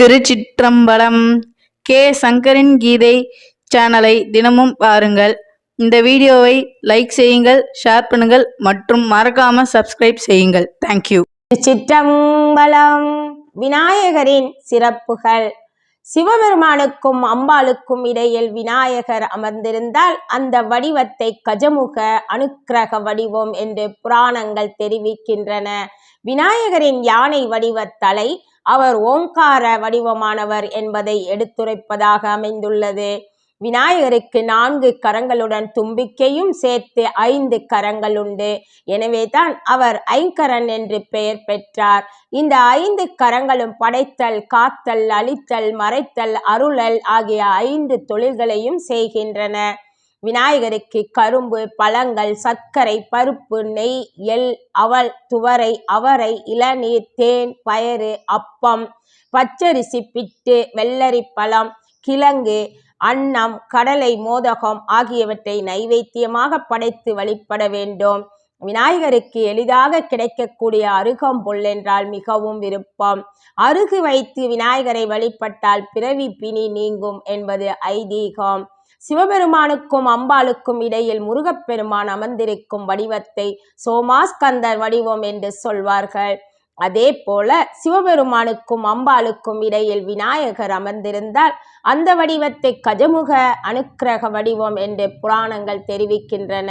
திருச்சிற்றம்பலம் K. சங்கரின் கீதை சேனலை தினமும் பாருங்கள். இந்த வீடியோவை லைக் செய்யுங்கள் ஷேர் பண்ணுங்கள் மற்றும் மறக்காம சப்ஸ்கிரைப் செய்யுங்கள். தேங்க்யூ சிற்றம்பலம் விநாயகரின் சிறப்புகள். சிவபெருமானுக்கும் அம்பாளுக்கும் இடையில் விநாயகர் அமர்ந்திருந்தால் அந்த வடிவத்தை கஜமுக அனுக்கிரக வடிவம் என்று புராணங்கள் தெரிவிக்கின்றன. விநாயகரின் யானை வடிவ தலை அவர் ஓங்கார வடிவமானவர் என்பதை எடுத்துரைப்பதாக அமைந்துள்ளது. விநாயகருக்கு நான்கு கரங்களுடன் தும்பிக்கையும் சேர்த்து ஐந்து கரங்கள் உண்டு. எனவே தான் அவர் ஐங்கரன் என்று பெயர் பெற்றார். இந்த ஐந்து கரங்களும் படைத்தல் காத்தல் அழித்தல் மறைத்தல் அருளல் ஆகிய ஐந்து தொழில்களையும் செய்கின்றன. விநாயகருக்கு கரும்பு பழங்கள் சர்க்கரை பருப்பு நெய் எள் அவல் துவரை அவரை இளநீர் தேன் பயறு அப்பம் பச்சரிசி பிட்டு வெள்ளரி பழம் கிழங்கு அன்னம் கடலை மோதகம் ஆகியவற்றை நைவேத்தியமாக படைத்து வழிபட வேண்டும். விநாயகருக்கு எளிதாக கிடைக்கக்கூடிய அருகம்புல் என்றால் மிகவும் விருப்பம். அருகு வைத்து விநாயகரை வழிபட்டால் பிறவி பிணி நீங்கும் என்பது ஐதீகம். சிவபெருமானுக்கும் அம்பாளுக்கும் இடையில் முருகப்பெருமான் அமர்ந்திருக்கும் வடிவத்தை சோமாஸ்கந்தர் வடிவம் என்று சொல்வார்கள். அதே போல சிவபெருமானுக்கும் அம்பாளுக்கும் இடையில் விநாயகர் அமர்ந்திருந்தால் அந்த வடிவத்தை கஜமுக அனுக்கிரக வடிவம் என்று புராணங்கள் தெரிவிக்கின்றன.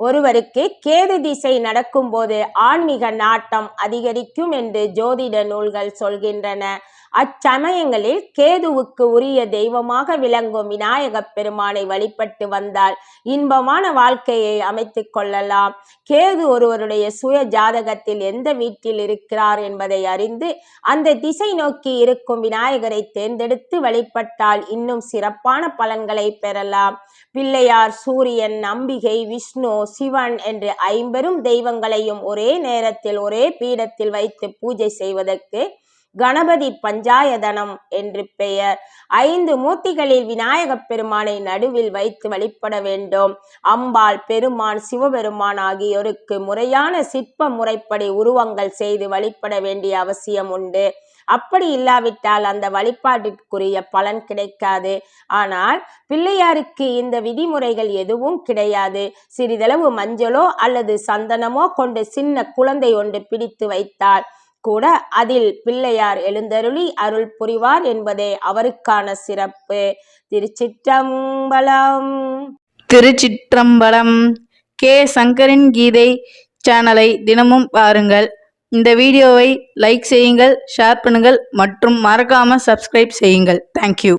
ஒருவருக்கு கேது திசை நடக்கும்போது ஆன்மீக நாட்டம் அதிகரிக்கும் என்று ஜோதிட நூல்கள் சொல்கின்றன. அச்சமயங்களில் கேதுவுக்கு உரிய தெய்வமாக விளங்கும் விநாயகப் பெருமானை வழிபட்டு வந்தால் இன்பமான வாழ்க்கையை அமைத்து கொள்ளலாம். கேது ஒருவருடைய சுய ஜாதகத்தில் எந்த வீட்டில் இருக்கிறார் என்பதை அறிந்து அந்த திசை நோக்கி இருக்கும் விநாயகரை தேர்ந்தெடுத்து வழிபட்டால் இன்னும் சிறப்பான பலன்களை பெறலாம். பிள்ளையார் சூரியன் நம்பிகை விஷ்ணு சிவன் என்று ஐம்பெரும் தெய்வங்களையும் ஒரே நேரத்தில் ஒரே பீடத்தில் வைத்து பூஜை செய்வதற்கு கணபதி பஞ்சாயதனம் என்று பெயர். ஐந்து மூர்த்திகளில் விநாயகப் பெருமானை நடுவில் வைத்து வழிபட வேண்டும். அம்பாள் பெருமான் சிவபெருமான் ஆகியோருக்கு முறையான சிற்ப முறைப்படி உருவங்கள் செய்து வழிபட வேண்டிய அவசியம் உண்டு. அப்படி இல்லாவிட்டால் அந்த வழிபாட்டிற்குரிய பலன் கிடைக்காது. ஆனால் பிள்ளையாருக்கு இந்த விதிமுறைகள் எதுவும் கிடையாது. சிறிதளவு மஞ்சளோ அல்லது சந்தனமோ கொண்டு சின்ன குழந்தை ஒன்று பிடித்து வைத்தால் கூட அதில் பிள்ளையார் எழுந்தருளி அருள் புரிவார் என்பதே அவருக்கான சிறப்பு. திருச்சிற்றம்பலம். திருச்சிற்றம்பலம். கே. சங்கரின் கீதை சேனலை தினமும் பாருங்கள். இந்த வீடியோவை லைக் செய்யுங்கள் ஷேர் பண்ணுங்கள் மற்றும் மறக்காம சப்ஸ்கிரைப் செய்யுங்கள். தேங்க்யூ